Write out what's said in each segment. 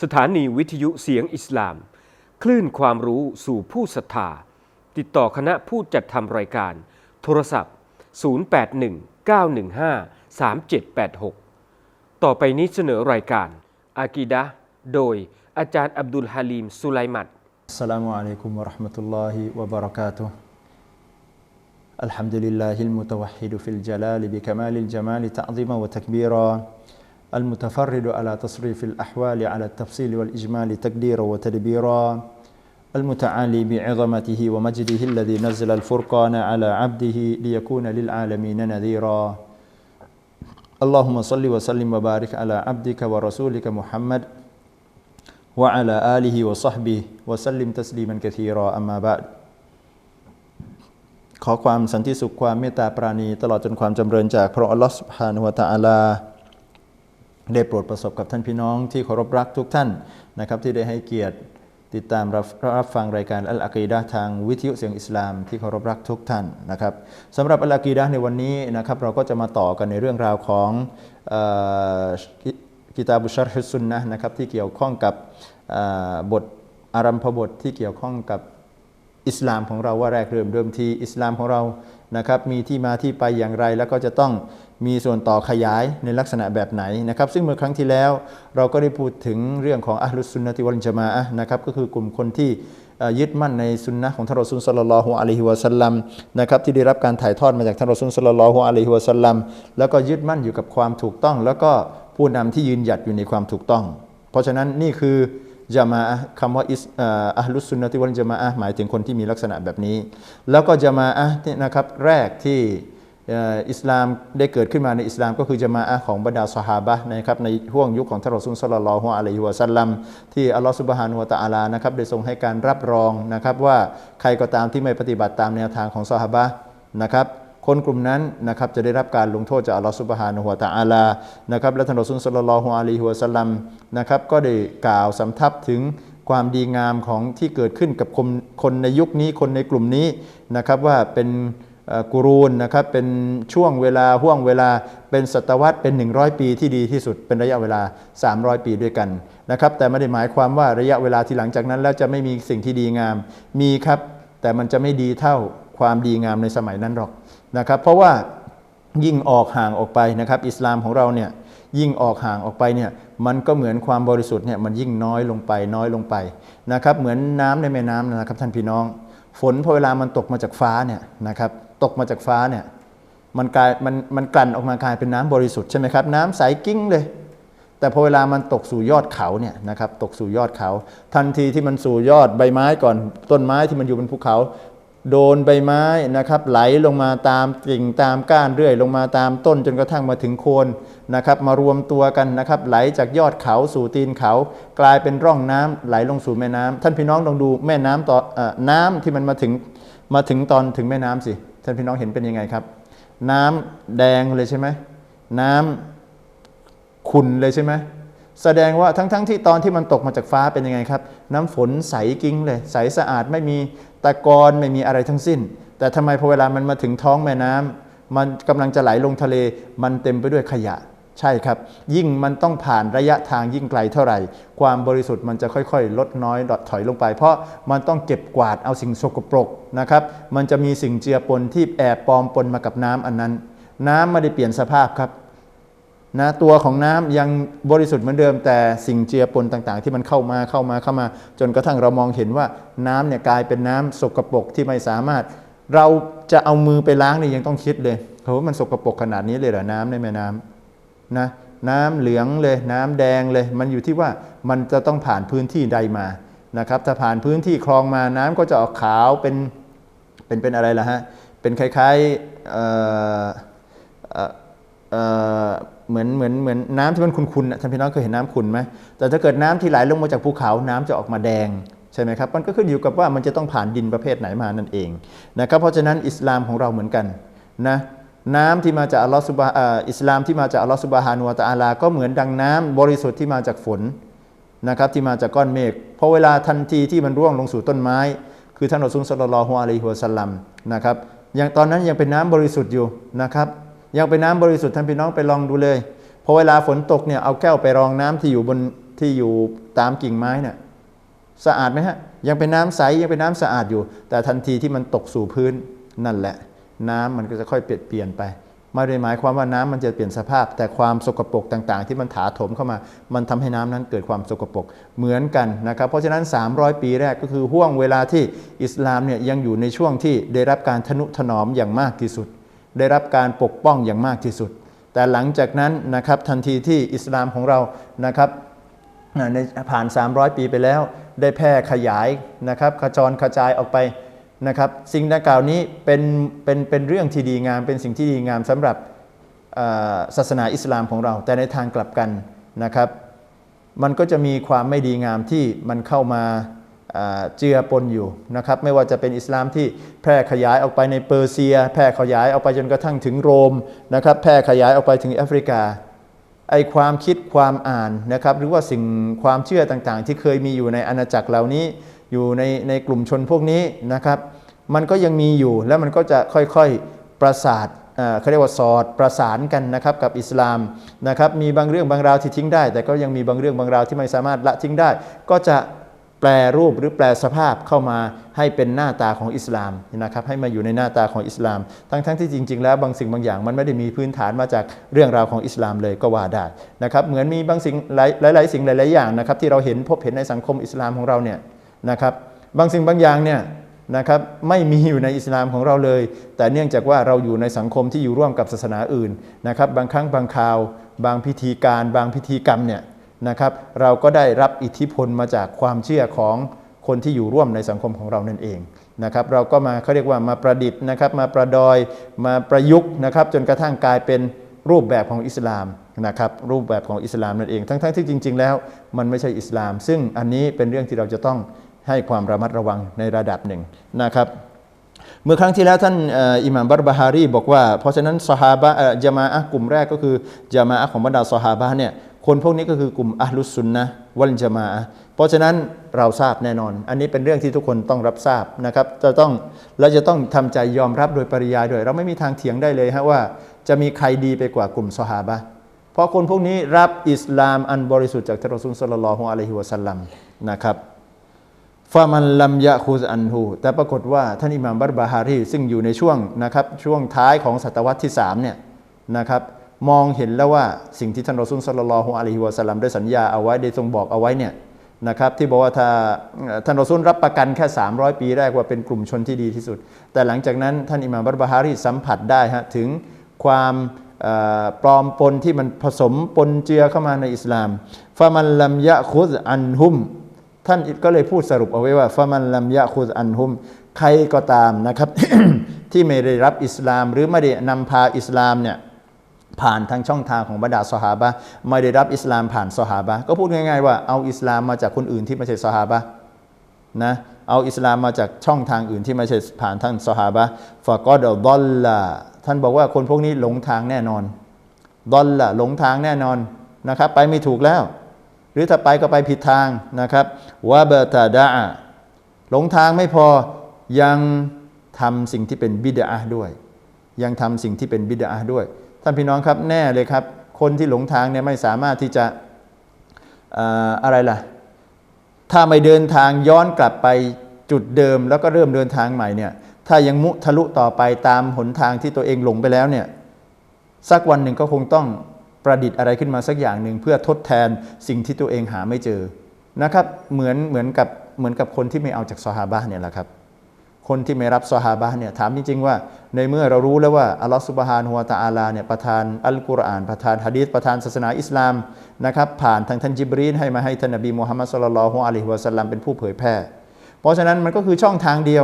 สถานีวิทยุเสียงอิสลาม คลื่นความรู้สู่ผู้ศรัทธา ติดต่อคณะผู้จัดทำรายการ โทรศัพท์ 0819153786 ต่อไปนี้เสนอรายการ อากีดะห์โดยอาจารย์อับดุลฮาลีมสุไลมัด السلام عليكم ورحمة الله وبركاته الحمد لله المتوحد في الجلال بكمال الجمال تعظيما وتكبيرا المتفرد على تصريف الأحوال على التفصيل والإجمال تقديرا وتدبيرا المتعالي بعظمته ومجده الذي نزل الفرقان على عبده ليكون للعالمين نذيرا اللهم صل وسلم وبارك على عبدك ورسولك محمد وعلى آله وصحبه وسلم تسليما كثيرا أما بعد ขอความสันติสุขความเมตตาปราณี ตลอดจนความจำเริญจากพระองค์อัลลอฮฺสุบฮานุวะตะอาลา ได้โปรดประสบกับท่านพี่น้องที่เคารพรักทุกท่านนะครับที่ได้ให้เกียรติติดตามรับรับฟังรายการอัลอากีดะทางวิทยุเสียงอิสลามที่เคารพรักทุกท่านนะครับสำหรับอัลอากีดะในวันนี้นะครับเราก็จะมาต่อกันในเรื่องราวของกิตาบุชรฮุสซุนนะนะครับที่เกี่ยวข้องกับบทอารัมพบทที่เกี่ยวข้องกับอิสลามของเราว่าแรกเริ่มเดิมทีอิสลามของเรานะครับมีที่มาที่ไปอย่างไรแล้วก็จะต้อง มีส่วนต่อขยายในลักษณะแบบไหนนะครับซึ่งเมื่อครั้งที่แล้วเราก็ได้พูดถึงเรื่องของอัลลุสุนนะติวัลจามะอะนะครับก็คือกลุ่มคนที่ยึดมั่นในสุนนะของท่านรอซูลสัลลัลฮุอะลัยฮิวะสัลลัมนะครับที่ได้รับการถ่ายทอดมาจากท่านรอซูลสัลลัลฮุอะลัยฮิวะสัลลัมแล้วก็ยึดมั่นอยู่กับความถูกต้อง แล้วก็ผู้นำที่ยืนหยัดอยู่ในความถูกต้อง เพราะฉะนั้นนี่คือจามาอะคำว่าอิสอัลลุสุนนะติวัลจามาอะหมายถึงคนที่มีลักษณะแบบนี้ แล้วก็จามาอะห์ที่นะครับแรกที่ อิสลามได้เกิดขึ้นมาในอิสลามก็คือจามาอะห์ของบรรดาสหาบะนะครับในห่วงยุคของท่านรอซูลศ็อลลัลลอฮุอะลัยฮิวะซัลลัมที่อัลลอฮฺซุบฮานุวะตะอาลานะครับได้ทรงให้การรับรองนะครับว่าใครก็ตามที่ไม่ปฏิบัติตามแนวทางของสหาบะนะครับคนกลุ่มนั้นนะครับจะได้รับการลงโทษจากอัลลอฮฺซุบฮานะฮูวะตะอาลานะครับและท่านรอซูลศ็อลลัลลอฮุอะลัยฮิวะซัลลัมนะครับก็ได้กล่าวสำทับถึงความดีงามของที่เกิดขึ้นกับคนคนในยุคนี้คนในกลุ่มนี้นะครับว่าเป็น กุรูนนะครับเป็นช่วงเวลาห่วงเวลาเป็นศตวรรษเป็น 100 ปีที่ดีที่สุดเป็นระยะเวลา 300 ปีด้วยกันนะครับแต่ไม่ได้หมายความว่าระยะเวลาที่หลังจากนั้น แล้วจะไม่มีสิ่งที่ดีงามมีครับแต่มันจะไม่ดีเท่าความดีงามในสมัยนั้นหรอกนะครับเพราะว่ายิ่งออกห่างออกไปนะครับอิสลามของเราเนี่ยยิ่งออกห่างออกไปเนี่ยมันก็เหมือนความบริสุทธิ์เนี่ยมันยิ่งน้อยลงไปน้อยลงไปนะครับเหมือนน้ำในแม่น้ำนะครับท่านพี่น้อง ฝนพอเวลามันตกมาจากฟ้าเนี่ยนะครับ ตกมาจากฟ้าเนี่ยมันกลายมันมันกลั่นออกมากลายเป็นน้ำบริสุทธิ์ใช่ไหมครับน้ำใสกิ้งเลย แต่พอเวลามันตกสู่ยอดเขาเนี่ยนะครับตกสู่ยอดเขา ทันทีที่มันสู่ยอดใบไม้ก่อนต้นไม้ที่มันอยู่บนภูเขา โดนใบไม้นะครับไหลลงมาตามกิ่งตามก้านเรื่อย ลงมาตามต้นจนกระทั่งมาถึงโคนนะครับมารวมตัวกันนะครับไหลจากยอดเขาสู่ตีนเขา กลายเป็นร่องน้ำไหลลงสู่แม่น้ำท่านพี่น้องลองดูแม่น้ำต่อเออน้ำที่มันมาถึงมาถึงตอนถึงแม่น้ำสิ ท่านพี่น้องเห็นเป็นยังไงครับ น้ำแดงเลยใช่ไหมน้ำขุ่นเลยใช่ไหมแสดงว่าทั้งๆทที่ตอนที่มันตกมาจากฟ้าเป็นยังไงครับ น้ำฝนใสกิ้งเลยใสสะอาดไม่มีตะกอนไม่มีอะไรทั้งสิ้น แต่ทำไมพอเวลามันมาถึงท้องแม่น้ำมันกำลังจะไหลลงทะเล มันเต็มไปด้วยขยะ ใช่ครับ ยิ่งมันต้องผ่านระยะทางยิ่งไกลเท่าไหร่ ความบริสุทธิ์มันจะค่อยๆ ลดน้อยลดถอยลงไป เพราะมันต้องเก็บกวาดเอาสิ่งสกปรกนะครับ มันจะมีสิ่งเจือปนที่แอบปลอมปนมากับน้ำอันนั้น น้ำไม่ได้เปลี่ยนสภาพครับนะตัวของน้ำยังบริสุทธิ์เหมือนเดิม แต่สิ่งเจือปนต่างๆ ที่มันเข้ามาเข้ามาเข้ามา จนกระทั่งเรามองเห็นว่าน้ำเนี่ยกลายเป็นน้ำสกปรกที่ไม่สามารถ เราจะเอามือไปล้างนี่ยังต้องคิดเลยโหมันสกปรกขนาดนี้เลยเหรอน้ำในแม่น้ำ นะน้ำเหลืองเลยน้ำแดงเลย มันอยู่ที่ว่ามันจะต้องผ่านพื้นที่ใดมานะครับถ้าผ่านพื้นที่คลองมาน้ำก็จะออกขาวเป็นเป็นเป็นอะไรล่ะฮะเป็นคล้ายๆเอ่อเอ่อเหมือนเหมือนเหมือนน้ำที่มันขุ่นๆนะท่านพี่น้องเคยเห็นน้ำขุ่นไหมแต่ถ้าเกิดน้ำที่ไหลลงมาจากภูเขาน้ำจะออกมาแดงใช่ไหมครับมันก็ขึ้นอยู่กับว่ามันจะต้องผ่านดินประเภทไหนมานั่นเองนะครับเพราะฉะนั้นอิสลามของเราเหมือนกันนะ น้ำที่มาจากอัลลอฮฺซุบฮาเอ่ออิสลามที่มาจากอัลลอฮฺซุบะฮานุวะตะอาลา ก็เหมือนดังน้ำบริสุทธิ์ที่มาจากฝนนะครับที่มาจากก้อนเมฆเพราะเวลาทันทีที่มันร่วงลงสู่ต้นไม้ คือท่านอัลลอฮฺสุลลัลฮุอะลัยฮิวะสัลลัมนะครับยังตอนนั้นยังเป็นน้ำบริสุทธิ์อยู่นะครับยังเป็นน้ำบริสุทธิ์ท่านพี่น้องไปลองดูเลยพอเวลาฝนตกเนี่ยเอาแก้วไปรองน้ำที่อยู่บนที่อยู่ตามกิ่งไม้เนี่ยสะอาดไหมฮะยังเป็นน้ำใสยังเป็นน้ำสะอาดอยู่ แต่ทันทีที่มันตกสู่พื้นนั่นแหละ น้ำมันก็จะค่อยเปลี่ยนเปลี่ยนไป ไม่ได้หมายความว่าน้ำมันจะเปลี่ยนสภาพ แต่ความสกปรกต่างๆ ที่มันถาถมเข้ามา มันทำให้น้ำนั้นเกิดความสกปรกเหมือนกันนะครับ เพราะฉะนั้น 300 ปีแรกก็คือห่วงเวลาที่อิสลามเนี่ยยังอยู่ในช่วงที่ได้รับการทนุถนอมอย่างมากที่สุด ได้รับการปกป้องอย่างมากที่สุด แต่หลังจากนั้นนะครับทันทีที่อิสลามของเรานะครับในผ่าน 300 ปีไปแล้ว ได้แพร่ขยายนะครับขจรกระจายออกไป นะครับสิ่งดังกล่าวนี้เป็นเป็นเป็นเรื่องที่ดีงาม เป็นสิ่งที่ดีงามสำหรับศาสนาอิสลามของเรา แต่ในทางกลับกันนะครับ มันก็จะมีความไม่ดีงามที่มันเข้ามาเจือปนอยู่นะครับไม่ว่าจะเป็นอิสลามที่แพร่ขยายออกไปในเปอร์เซีย แพร่ขยายออกไปจนกระทั่งถึงโรมนะครับแพร่ขยายออกไปถึงแอฟริกาไอความคิดความอ่านนะครับหรือว่าสิ่งความเชื่อต่างๆ ที่เคยมีอยู่ในอาณาจักรเหล่านี้ อยู่ในในกลุ่มชนพวกนี้นะครับ มันก็ยังมีอยู่แล้วมันก็จะค่อยๆประสาทเขาเรียกว่าสอดประสานกันนะครับกับอิสลามนะครับมีบางเรื่องบางราวที่ทิ้งได้ แต่ก็ยังมีบางเรื่องบางราวที่ไม่สามารถละทิ้งได้ ก็จะแปลรูปหรือแปลสภาพเข้ามาให้เป็นหน้าตาของอิสลามนะครับให้มาอยู่ในหน้าตาของอิสลาม ทั้งๆที่จริง ๆ แล้วบางสิ่งบางอย่างมันไม่ได้มีพื้นฐานมาจากเรื่องราวของอิสลามเลยก็ว่าได้นะครับเหมือนมีบางสิ่งหลายๆสิ่งหลาย ๆอย่างนะครับที่เราเห็นพบเห็นในสังคมอิสลามของเราเนี่ย นะครับ บางสิ่งบางอย่างเนี่ยนะครับไม่มีอยู่ในอิสลามของเราเลย แต่เนื่องจากว่าเราอยู่ในสังคมที่อยู่ร่วมกับศาสนาอื่นนะครับบางครั้งบางคราว บางพิธีการ บางพิธีกรรมเนี่ยนะครับเราก็ได้รับอิทธิพลมาจากความเชื่อของคนที่อยู่ร่วมในสังคมของเรานั่นเองนะครับเราก็มาเขาเรียกว่ามาประดิษฐ์นะครับมาประดอยมาประยุกต์นะครับจนกระทั่งกลายเป็นรูปแบบของอิสลามนะครับรูปแบบของอิสลามนั่นเอง ทั้งๆที่จริง ๆ แล้วมันไม่ใช่อิสลาม ซึ่งอันนี้เป็นเรื่องที่เราจะต้อง ให้ความระมัดระวังในระดับหนึ่งนะครับเมื่อครั้งที่แล้วท่านอิหม่ามบัรบาฮารีบอกว่า เพราะฉะนั้นสหาบะจามาอะกลุ่มแรกก็คือจามาอะของบรรดาสหาบะเนี่ยคนพวกนี้ก็คือกลุ่มอัลุสซุนนะวัลจามาอะห์เพราะฉะนั้นเราทราบแน่นอน อันนี้เป็นเรื่องที่ทุกคนต้องรับทราบนะครับจะต้องเราจะต้องทำใจยอมรับโดยปริยายด้วย เราไม่มีทางเถียงได้เลยฮะว่าจะมีใครดีไปกว่ากลุ่มสหาบะเพราะคนพวกนี้รับอิสลามอันบริสุทธิ์จากท่านรอซูลศ็อลลัลลอฮุอะลัยฮิวะสัลลัมนะครับ ฟามันลัมยะคูซอันฮูแต่ปรากฏว่าท่านอิหม่ามบัรบาฮารีซึ่งอยู่ในช่วงนะครับช่วงท้ายของศตวรรษที่3เนี่ยนะครับมองเห็นแล้วว่าสิ่งที่ท่านรอซูลสัลลัลลอฮุอะลัยฮิวะสัลลัมได้สัญญาเอาไว้ได้ทรงบอกเอาไว้เนี่ยนะครับที่บอกว่าถ้าท่านรอซูลรับประกันแค่ 300 ปีแรกว่าเป็นกลุ่มชนที่ดีที่สุด แต่หลังจากนั้นท่านอิหม่ามบัรบาฮารีสัมผัสได้ฮะถึงความปลอมปนที่มันผสมปนเจือเข้ามาในอิสลามฟามันลัมยะคุซอันฮุม ท่านก็เลยพูดสรุปเอาไว้ว่าฟามันลัมยะคุซอันฮุม ใครก็ตามนะครับ ที่ไม่ได้รับอิสลาม หรือไม่ได้นำพาอิสลามเนี่ยผ่านทางช่องทางของบรรดาสหาบะไม่ได้รับอิสลามผ่านสหาบะก็พูดง่าย ๆ ว่าเอาอิสลามมาจากคนอื่นที่ไม่ใช่สหาบะนะเอาอิสลามมาจากช่องทางอื่นที่ไม่ใช่ผ่านท่านสหาบะฟะกอดดอลลาท่านบอกว่าคนพวกนี้หลงทางแน่นอนดอลละหลงทางแน่นอนนะครับ ไปไม่ถูกแล้ว รือถ้าไปก็ไปผิดทางนะครับวะเบตาดาหลงทางไม่พอยังทำสิ่งที่เป็นบิดาด้วย ยังทำสิ่งที่เป็นบิดาด้วย ท่านพี่น้องครับแน่เลยครับ คนที่หลงทางเนี่ยไม่สามารถที่จะอะไรล่ะ ถ้าไม่เดินทางย้อนกลับไปจุดเดิมแล้วก็เริ่มเดินทางใหม่เนี่ย ถ้ายังมุทะลุต่อไปตามหนทางที่ตัวเองหลงไปแล้วเนี่ย สักวันหนึ่งก็คงต้อง ประดิษฐ์อะไรขึ้นมาสักอย่างหนึ่งเพื่อทดแทนสิ่งที่ตัวเองหาไม่เจอนะครับเหมือนเหมือนกับเหมือนกับคนที่ไม่เอาจากซอฮาบะเนี่ยแหละครับคนที่ไม่รับซอฮาบะเนี่ยถามจริง ๆ ว่า ในเมื่อเรารู้แล้วว่าอัลลอฮฺสุบฮานะฮูวตะอาลาเนี่ยประทานอัลกุรอานประทานฮะดีษประทานศาสนาอิสลามนะครับผ่านทางท่านจิบรีนให้มาให้ท่านนบีมุฮัมมัดสุลลัลฮุอะลัยฮิวะสัลลัมเป็นผู้เผยแพร่ เพราะฉะนั้นมันก็คือช่องทางเดียว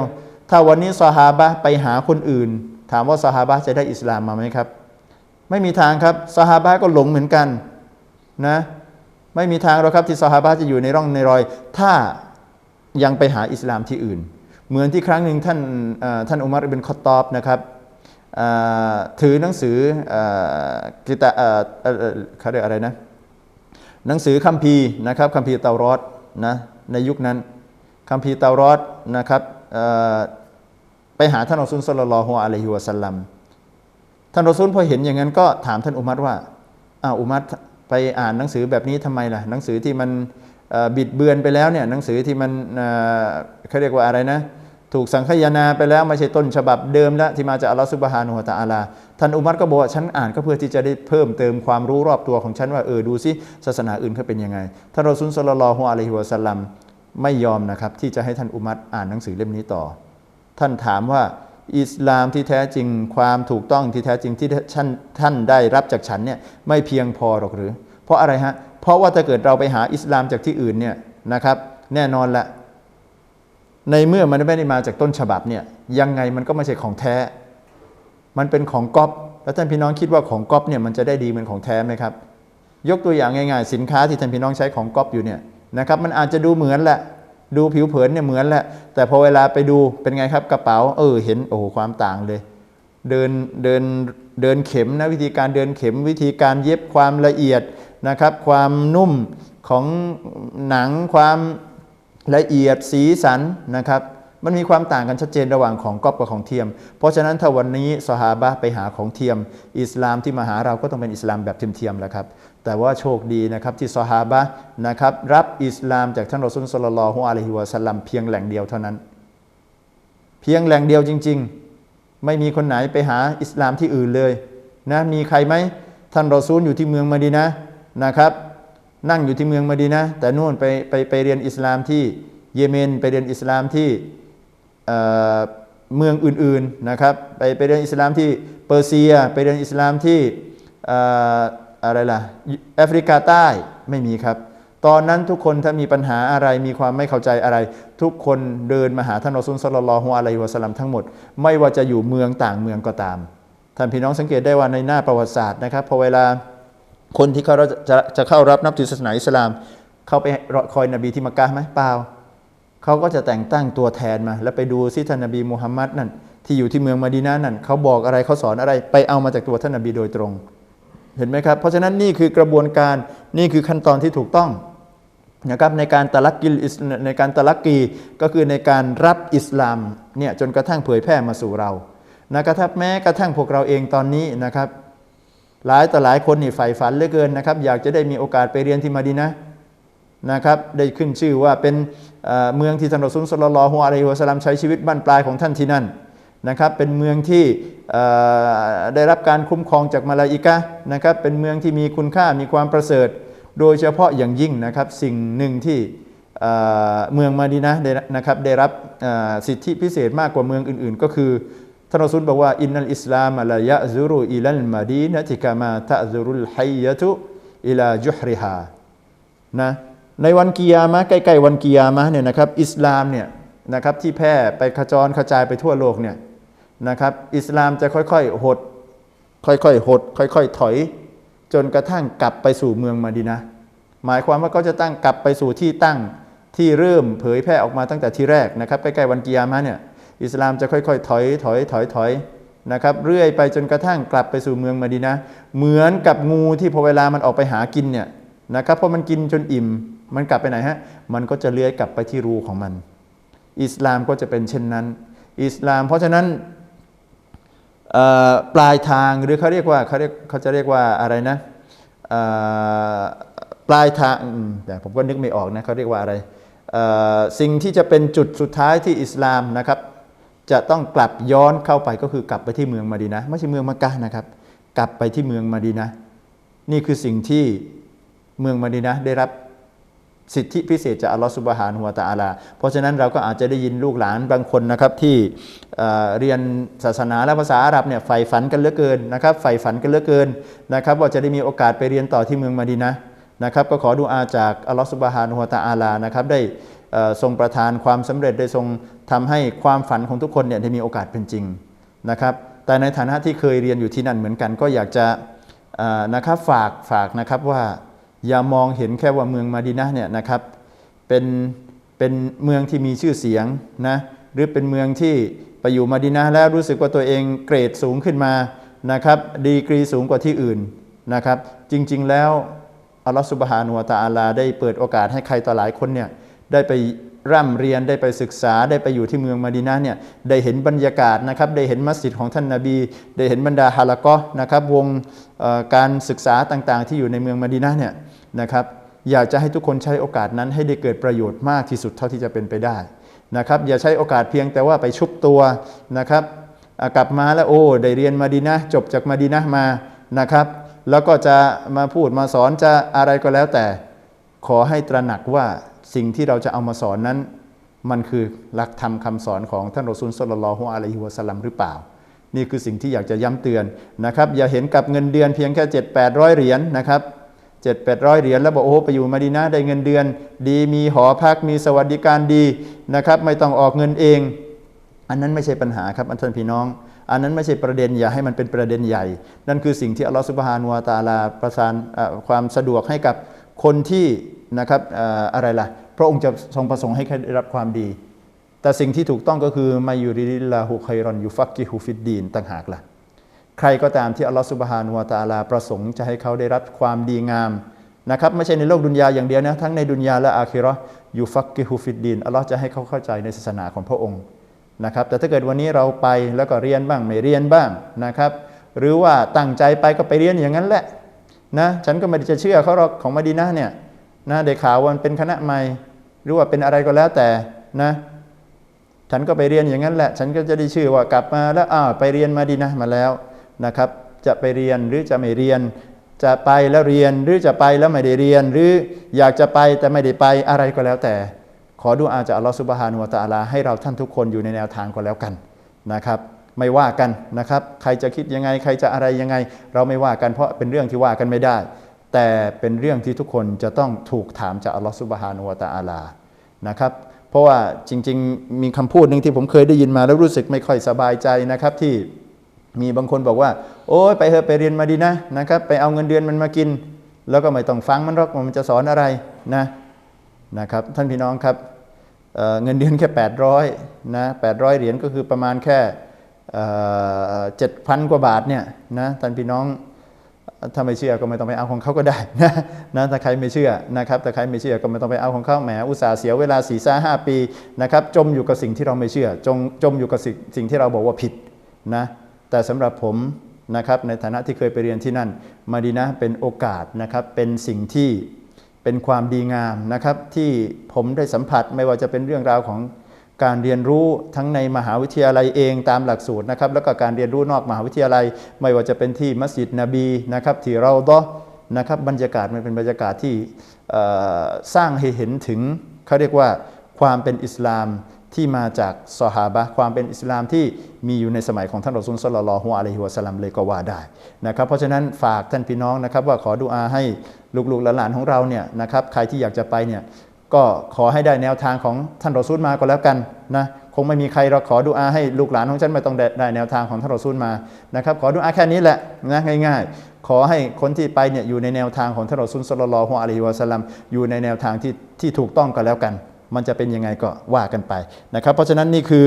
ถ้าวันนี้ซอฮาบะไปหาคนอื่น ถามว่าซอฮาบะจะได้อิสลามมาไหมครับ ไม่มีทางครับซอฮาบะห์ก็หลงเหมือนกันนะไม่มีทางหรอกครับที่ซอฮาบะห์จะอยู่ในร่องในรอย ถ้ายังไปหาอิสลามที่อื่น เหมือนที่ครั้งหนึ่งท่านท่านอุมัรอิบนคอตอบนะครับถือหนังสือเอ่อกิตาเอ่อเอ่อเอ่อเขาเรียกอะไรนะหนังสือคัมภีร์นะครับคัมภีร์เตารอดนะในยุคนั้นคัมภีร์เตารอดนะครับไปหาท่านอัลซุลสลลลลอฮุอะลัยฮิวะสัลลัม ท่านรอซูลพอเห็นอย่างนั้นก็ถามท่านอุมัรว่าอ้าวอุมัรไปอ่านหนังสือแบบนี้ทำไมล่ะ หนังสือที่มันบิดเบือนไปแล้วเนี่ยหนังสือที่มันเขาเรียกว่าอะไรนะ ถูกสังคายนาไปแล้วไม่ใช่ต้นฉบับเดิมแล้วที่มาจากอัลลอฮฺซุบฮานุฮะตะอาลา ท่านอุมัรก็บอกว่าฉันอ่านก็เพื่อที่จะได้เพิ่มเติมความรู้รอบตัวของฉันว่าเออดูซิศาสนาอื่นเขาเป็นยังไงท่านรอซุลสลลัลลอฮุอะลัยฮิวะสัลลัมไม่ยอมนะครับที่จะให้ท่านอุมัรอ่านหนังสือเล่มนี้ต่อ ท่านถามว่า อิสลามที่แท้จริงความถูกต้องที่แท้จริงที่ท่านท่านได้รับจากฉันเนี่ยไม่เพียงพอหรอกหรือ เพราะอะไรฮะ เพราะว่าถ้าเกิดเราไปหาอิสลามจากที่อื่นเนี่ยนะครับ แน่นอนละในเมื่อมันไม่ได้มาจากต้นฉบับเนี่ยยังไงมันก็ไม่ใช่ของแท้ มันเป็นของก๊อปแล้วท่านพี่น้องคิดว่าของก๊อปเนี่ยมันจะได้ดีเหมือนของแท้ไหมครับ ยกตัวอย่างง่ายๆ สินค้าที่ท่านพี่น้องใช้ของก๊อปอยู่เนี่ยนะครับมันอาจจะดูเหมือนแหละ ดูผิวเผินเนี่ยเหมือนแหละ แต่พอเวลาไปดูเป็นไงครับกระเป๋า เออเห็นโอ้โหความต่างเลย เดินเดินเดินเข็มนะวิธีการเดินเข็มวิธีการเย็บความละเอียดนะครับ ความนุ่มของหนังความละเอียดสีสันนะครับ มันมีความต่างกันชัดเจนระหว่างของก๊อปกับของเทียม เพราะฉะนั้นถ้าวันนี้สหาบะไปหาของเทียม อิสลามที่มาหาเราก็ต้องเป็นอิสลามแบบเทียมๆแหละครับ แต่ว่าโชคดีนะครับที่สหาบะนะครับรับอิสลามจากท่านรอซูลสลลัลอฮุอะลัยฮิวะสัลลัมเพียงแหล่งเดียวเท่านั้น เพียงแหล่งเดียวจริง ๆ ไม่มีคนไหนไปหาอิสลามที่อื่นเลยนะมีใครไหมท่านรอซูลอยู่ที่เมืองมะดีนะนะครับ นั่งอยู่ที่เมืองมะดีนะแต่นู่นไปไปไปเรียนอิสลามที่เยเมนไปเรียนอิสลามที่เมืองอื่นๆนะครับไปไปเรียนอิสลามที่เปอร์เซีย ไปเรียนอิสลามที่ อะไรล่ะแอฟริกาใต้ไม่มีครับ ตอนนั้นทุกคนถ้ามีปัญหาอะไรมีความไม่เข้าใจอะไร ทุกคนเดินมาหาท่านอซูลสลลัลลอฮุอะลัยฮิวะสลัมทั้งหมด ไม่ว่าจะอยู่เมืองต่างเมืองก็ตามท่านพี่น้องสังเกตได้ว่าในหน้าประวัติศาสตร์นะครับพอเวลาคนที่เขาจะจะจะเข้ารับนับถือศาสนาอิสลาม เข้าไปรอคอยนบีที่มักกะไหมเปล่าเขาก็จะแต่งตั้งตัวแทนมา แล้วไปดูซิท่านนบีมุฮัมมัดนั่นที่อยู่ที่เมืองมะดีนานั่นเขาบอกอะไรเขาสอนอะไร ไปเอามาจากตัวท่านนบีโดยตรง เห็นไหมครับ เพราะฉะนั้นนี่คือกระบวนการนี่คือขั้นตอนที่ถูกต้องนะครับในการตะลักกิในการตะลักกีก็คือในการรับอิสลามเนี่ยจนกระทั่งเผยแพร่มาสู่เรานะครับแม้กระทั่งพวกเราเองตอนนี้นะครับ หลายต่อหลายคนนี่ใฝ่ฝันเหลือเกินนะครับ อยากจะได้มีโอกาสไปเรียนที่มาดีนะนะครับ ได้ขึ้นชื่อว่าเป็นเมืองที่ท่านรอซูลสลลลลอฮุอะลัยฮิวะสัลลัมใช้ชีวิตบั้นปลายของท่านที่นั่น นะครับเป็นเมืองที่ได้รับการคุ้มครองจากมาลาอิกะนะครับเป็นเมืองที่มีคุณค่ามีความประเสริฐ โดยเฉพาะอย่างยิ่งนะครับสิ่งหนึ่งที่เมืองมาดีนะนะครับได้รับสิทธิพิเศษมากกว่าเมืองอื่น ๆ ก็คือท่านรอซูลบอกว่าอินนัลอิสลามละยะซุรุอิลัลมาดีนะติกามาตะซุรุลไฮยะตุอิลาจุฮริฮานะในวันกิยามะใกล้ๆวันกิยามะเนี่ยนะครับอิสลามเนี่ยนะครับที่แพร่ไปขจรกระจายไปทั่วโลกเนี่ย นะครับ อิสลามจะค่อยๆหด ค่อยๆหด ค่อยๆถอย จนกระทั่งกลับไปสู่เมืองมาดีนะ หมายความว่าก็จะตั้งกลับไปสู่ที่ตั้งที่เริ่มเผยแพร่ออกมาตั้งแต่ที่แรกนะครับใกล้ๆวันกิยามะเนี่ยอิสลามจะค่อยๆ ถอยถอยถอยถอยนะครับเรื่อยไปจนกระทั่งกลับไปสู่เมืองมะดีนะ เหมือนกับงูที่พอเวลามันออกไปหากินเนี่ยนะครับพราะมันกินจนอิ่ม มันกลับไปไหนฮะมันก็จะเลื้อยกลับไปที่รูของมัน อิสลามก็จะเป็นเช่นนั้น อิสลาม เพราะฉะนั้น ปลายทางหรือเขาเรียกว่าเขาเรียกเขาจะเรียกว่าอะไรนะปลายทางแต่ผมก็นึกไม่ออกนะเขาเรียกว่าอะไรสิ่งที่จะเป็นจุดสุดท้ายที่อิสลามนะครับ จะต้องกลับย้อนเข้าไปก็คือกลับไปที่เมืองมาดีนะไม่ใช่เมืองมักกะนะครับ กลับไปที่เมืองมาดีนะนี่คือสิ่งที่เมืองมาดีนะได้รับ สิทธิพิเศษจากอัลลอฮฺสุบฮานะฮูวตะอาลา เพราะฉะนั้นเราก็อาจจะได้ยินลูกหลานบางคนนะครับที่เรียนศาสนาและภาษาอาหรับเนี่ยใฝ่ฝันกันเหลือเกินนะครับใฝ่ฝันกันเหลือเกินนะครับว่าจะได้มีโอกาสไปเรียนต่อที่เมืองมาดีนะนะครับก็ขอดูอาจากอัลลอฮฺสุบฮานะฮูวตะอาลานะครับได้ทรงประทานความสำเร็จได้ทรงทำให้ความฝันของทุกคนเนี่ยได้มีโอกาสเป็นจริงนะครับแต่ในฐานะที่เคยเรียนอยู่ที่นั่นเหมือนกัน ก็อยากจะนะครับฝากฝากนะครับว่า อย่ามองเห็นแค่ว่าเมืองมาดีนะเนี่ยนะครับเป็นเป็นเมืองที่มีชื่อเสียงนะหรือเป็นเมืองที่ไปอยู่มาดีนะแล้วรู้สึกว่าตัวเองเกรดสูงขึ้นมานะครับดีกรีสูงกว่าที่อื่นนะครับ จริงๆแล้วอัลลอฮฺสุบฮานุวะตะอาลาได้เปิดโอกาสให้ใครต่อหลายคนเนี่ยได้ไปร่ำเรียนได้ไปศึกษาได้ไปอยู่ที่เมืองมาดีนาเนี่ยได้เห็นบรรยากาศนะครับได้เห็นมัสยิดของท่านนาบี ได้เห็นบรรดาฮาละกอนะครับวงการศึกษาต่างๆ ที่อยู่ในเมืองมาดีนาเนี่ย นะครับอยากจะให้ทุกคนใช้โอกาสนั้นให้ได้เกิดประโยชน์มากที่สุดเท่าที่จะเป็นไปได้นะครับอย่าใช้โอกาสเพียงแต่ว่าไปชุบตัวนะครับกลับมาแล้วโอ้ได้เรียนมาดีนะจบจากมาดีนะมานะครับ แล้วก็จะมาพูดมาสอนจะอะไรก็แล้วแต่ขอให้ตระหนักว่าสิ่งที่เราจะเอามาสอนนั้น มันคือหลักธรรมคำสอนของท่านรอซูลสลลัลลอฮุอะลัยฮิวะสัลลัมหรือเปล่า นี่คือสิ่งที่อยากจะย้ำเตือนนะครับอย่าเห็นกับเงินเดือนเพียงแค่ 7 8 0 0 เหรียญนะครับ 7 8 0 0เหรียญแล้วบอกโอ้โหไปอยู่มาดีนะได้เงินเดือน ดีมีหอพักมีสวัสดิการดีนะครับ ไม่ต้องออกเงินเอง อันนั้นไม่ใช่ปัญหาครับอันท่านพี่น้องอันนั้นไม่ใช่ประเด็นอย่าให้มันเป็นประเด็นใหญ่ นั่นคือสิ่งที่อัลลอฮฺสุบฮานุวาตาลาประทานความสะดวกให้กับคนที่นะครับออะไรล่ะ พระองค์จะทรงประสงค์ให้ได้รับความดี แต่สิ่งที่ถูกต้องก็คือมายูริลลาฮุไครอนยูฟักกิฮุฟิดดีนต่างหากล่ะ ใครก็ตามที่อัลลอฮฺสุบฮานุวาตาลาประสงค์จะให้เขาได้รับความดีงามนะครับไม่ใช่ในโลกดุนยาอย่างเดียวนะทั้งในดุนยาและอาคิราะห์ยูฟักกิฮุฟิดดีนอัลลอฮ์จะให้เขาเข้าใจในศาสนาของพระองค์นะครับแต่ถ้าเกิดวันนี้เราไปแล้วก็เรียนบ้างไม่เรียนบ้างนะครับ หรือว่าตั้งใจไปก็ไปเรียนอย่างนั้นแหละนะฉันก็ไม่ได้จะเชื่อเขาหรอกของมะดีนะเนี่ยนะได้ข่าววันเป็นคณะใหม่ หรือว่าเป็นอะไรก็แล้วแต่นะฉันก็ไปเรียนอย่างนั้นแหละ ฉันก็จะได้ชื่อว่ากลับมาแล้วอ้าวไปเรียนมาดีนะมาแล้ว นะครับ จะไปเรียนหรือจะไม่เรียน จะไปแล้วเรียนหรือจะไปแล้วไม่ได้เรียน หรืออยากจะไปแต่ไม่ได้ไปอะไรก็แล้วแต่ ขอดูอาจากอัลลอฮฺสุบฮานุวะตะอาลาให้เราท่านทุกคนอยู่ในแนวทางก็แล้วกันนะครับ ไม่ว่ากันนะครับ ใครจะคิดยังไง ใครจะอะไรยังไง เราไม่ว่ากันเพราะเป็นเรื่องที่ว่ากันไม่ได้ แต่เป็นเรื่องที่ทุกคนจะต้องถูกถามจากอัลลอฮฺสุบฮานุวะตะอาลานะครับเพราะว่าจริง ๆ มีคำพูดหนึ่งที่ผมเคยได้ยินมาแล้วรู้สึกไม่ค่อยสบายใจนะครับที่ มีบางคนบอกว่า โอ้ยไปเถอะไปเรียนมาดีนะนะครับ ไปเอาเงินเดือนมันมากิน แล้วก็ไม่ต้องฟังมันหรอกมันจะสอนอะไรนะนะครับ ท่านพี่น้องครับเเงินเดือนแค่ 800นะ800 เหรียญก็คือประมาณแค่เจ็ดพันกว่าบาทเนี่ยนะท่านพี่น้องถ้าไม่เชื่อก็ไม่ต้องไปเอาของเขาก็ได้นะนะถ้าใครไม่เชื่อนะครับแต่ใครไม่เชื่อก็ไม่ต้องไปเอาของเขาแหมอุตส่าห์เสียเวลาสี่ซ่าห้าปีนะครับจมอยู่กับสิ่งที่เราไม่เชื่อจงจมอยู่กับสิ่งที่เราบอกว่าผิดนะ แต่สำหรับผมนะครับในฐานะที่เคยไปเรียนที่นั่น มาดีนะเป็นโอกาสนะครับเป็นสิ่งที่เป็นความดีงามนะครับที่ผมได้สัมผัสไม่ว่าจะเป็นเรื่องราวของการเรียนรู้ทั้งในมหาวิทยาลัยเองตามหลักสูตรนะครับแล้วก็การเรียนรู้นอกมหาวิทยาลัย ไม่ว่าจะเป็นที่มัสยิดนบีนะครับที่เราดอนะครับบรรยากาศมันเป็นบรรยากาศที่สร้างให้เห็นถึงเขาเรียกว่าความเป็นอิสลาม ที่มาจากซอฮาบะความเป็นอิสลามที่มีอยู่ในสมัยของท่านรอซูลสลลัลฮุอะลัยฮิวะสัลลัมเลยก็ว่าได้นะครับ เพราะฉะนั้นฝากท่านพี่น้องนะครับ ว่าขอดุอาให้ลูกๆหลานๆของเราเนี่ยนะครับใครที่อยากจะไปเนี่ยก็ขอให้ได้แนวทางของท่านรอซูลมาก็แล้วกันนะคงไม่มีใครเราขอดุอาให้ลูกหลานของฉันไม่ต้องได้ได้แนวทางของท่านรอซูลมานะครับขอดุอาแค่นี้แหละนะง่าย ๆขอให้คนที่ไปเนี่ยอยู่ในแนวทางของท่านรอซูลสลลัลฮุอะลัยฮิวะสัลลัมอยู่ในแนวทางที่ที่ถูกต้องก็แล้วกัน มันจะเป็นยังไงก็ว่ากันไปนะครับเพราะฉะนั้นนี่คือ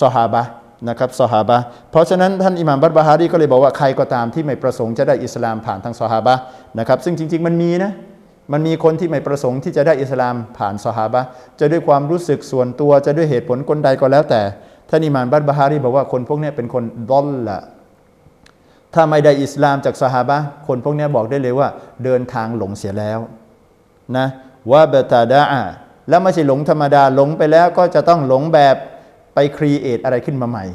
ซอฮาบะนะครับซอฮาบะเพราะฉะนั้นท่านอิหม่ามบัตบาฮารีก็เลยบอกว่าใครก็ตามที่ไม่ประสงค์จะได้อิสลามผ่านทางซอฮาบะนะครับซึ่งจริง ๆ มันมีนะมันมีคนที่ไม่ประสงค์ที่จะได้อิสลามผ่านซอฮาบะจะด้วยความรู้สึกส่วนตัวจะด้วยเหตุผลกลใดก็แล้วแต่ท่านอิหม่ามบัตบาฮารีบอกว่าคนพวกนี้เป็นคนดอลละถ้าไม่ได้อิสลามจากซอฮาบะคนพวกนี้บอกได้เลยว่าเดินทางหลงเสียแล้วนะว่าเบตาดาอะ แล้วไม่ใช่หลงธรรมดาหลงไปแล้วก็จะต้องหลงแบบไปครีเอทอะไรขึ้นมาใหม่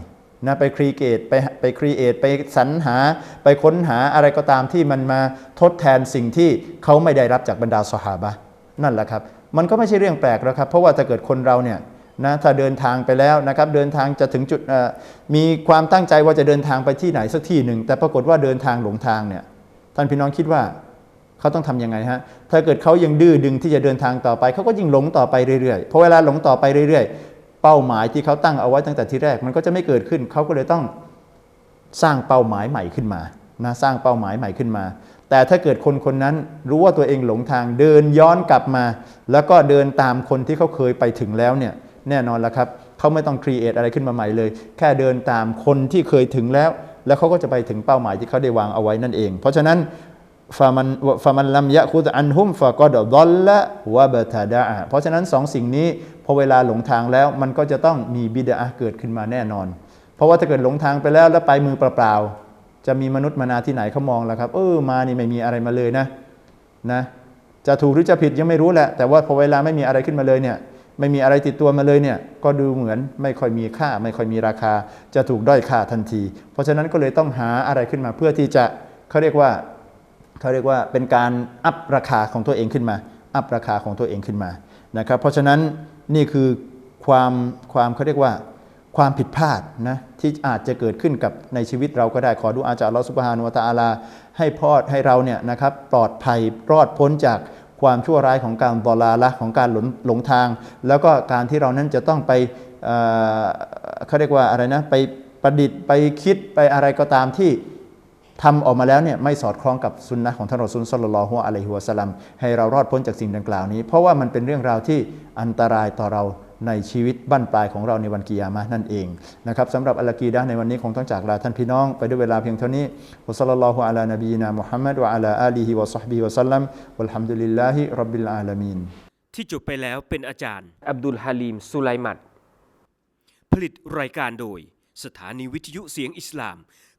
นะไปครีเอทไปไปครีเอทไปสรรหาไปค้นหาอะไรก็ตามที่มันมาทดแทนสิ่งที่เขาไม่ได้รับจากบรรดาสหาบะนั่นแหละครับ มันก็ไม่ใช่เรื่องแปลกแล้วครับ เพราะว่าถ้าเกิดคนเราเนี่ยนะถ้าเดินทางไปแล้วนะครับเดินทางจะถึงจุดมีความตั้งใจว่าจะเดินทางไปที่ไหนสักที่หนึ่ง แต่ปรากฏว่าเดินทางหลงทางเนี่ยท่านพี่น้องคิดว่า เขาต้องทำยังไงฮะถ้าเกิดเขายังดื้อดึงที่จะเดินทางต่อไปเขาก็ยิ่งหลงต่อไปเรื่อยๆเพราะเวลาหลงต่อไปเรื่อยๆ เป้าหมายที่เขาตั้งเอาไว้ตั้งแต่ที่แรก มันก็จะไม่เกิดขึ้นเขาก็เลยต้องสร้างเป้าหมายใหม่ขึ้นมานะสร้างเป้าหมายใหม่ขึ้นมา แต่ถ้าเกิดคนคนนั้นรู้ว่าตัวเองหลงทางเดินย้อนกลับมา แล้วก็เดินตามคนที่เขาเคยไปถึงแล้วเนี่ยแน่นอนแล้วครับเขาไม่ต้องครีเอทอะไรขึ้นมาใหม่เลย แค่เดินตามคนที่เคยถึงแล้ว แล้วเขาก็จะไปถึงเป้าหมายที่เขาได้วางเอาไว้นั่นเอง เพราะฉะนั้น ฟามันฟามันลัมยะคุดอันฮุมฟะกอดดอลละวะบะตาดาเพราะฉะนั้นสองสิ่งนี้พอเวลาหลงทางแล้วมันก็จะต้องมีบิดาเกิดขึ้นมาแน่นอน เพราะว่าถ้าเกิดหลงทางไปแล้วแล้วไปมือเปล่าๆจะมีมนุษย์มานาที่ไหนเขามองแล้วครับ เออมานี่ไม่มีอะไรมาเลยนะนะ จะถูกหรือจะผิดยังไม่รู้แหละ แต่ว่าพอเวลาไม่มีอะไรขึ้นมาเลยเนี่ยไม่มีอะไรติดตัวมาเลยเนี่ยก็ดูเหมือนไม่ค่อยมีค่า ไม่ค่อยมีราคา จะถูกด้อยค่าทันที เพราะฉะนั้นก็เลยต้องหาอะไรขึ้นมาเพื่อที่จะเขาเรียกว่า เขาเรียกว่าเป็นการอัพราคาของตัวเองขึ้นมา อัพราคาของตัวเองขึ้นมานะครับ เพราะฉะนั้นนี่คือความความเขาเรียกว่าความผิดพลาดนะที่อาจจะเกิดขึ้นกับในชีวิตเราก็ได้ขอดูอาจากอัลลอฮฺสุบฮานุวะตะอาลา ให้พอดให้เราเนี่ยนะครับปลอดภัยรอดพ้นจากความชั่วร้ายของการบอลาละของการหลงหลงทาง แล้วก็การที่เรานั้นจะต้องไปเเขาเรียกว่าอะไรนะไปประดิษฐ์ไปคิดไปอะไรก็ตามที่ ทำออกมาแล้วเนี่ยไม่สอดคล้องกับสุนนะของท่านรอซูลสลลลลอฮุอะลัยฮิวะสัลลัมให้เรารอดพ้นจากสิ่งดังกล่าวนี้ เพราะว่ามันเป็นเรื่องราวที่อันตรายต่อเราในชีวิตบั้นปลายของเราในวันกิยามะนั่นเองนะครับสำหรับอัลกีดะในวันนี้คงต้องจากลาท่านพี่น้องไปด้วยเวลาเพียงเท่านี้วะซัลลัลลอฮุอะลานบีนามุฮัมมัดวะอะลาอาลีฮิวะซอฮบิวะสัลลัมวัลฮัมดุลิลลาฮิร็อบบิลอาลามีนที่จบไปแล้วเป็นอาจารย์ อับดุลฮาลีมสุไลมัดผลิตรายการโดย สถานีวิทยุเสียงอิสลาม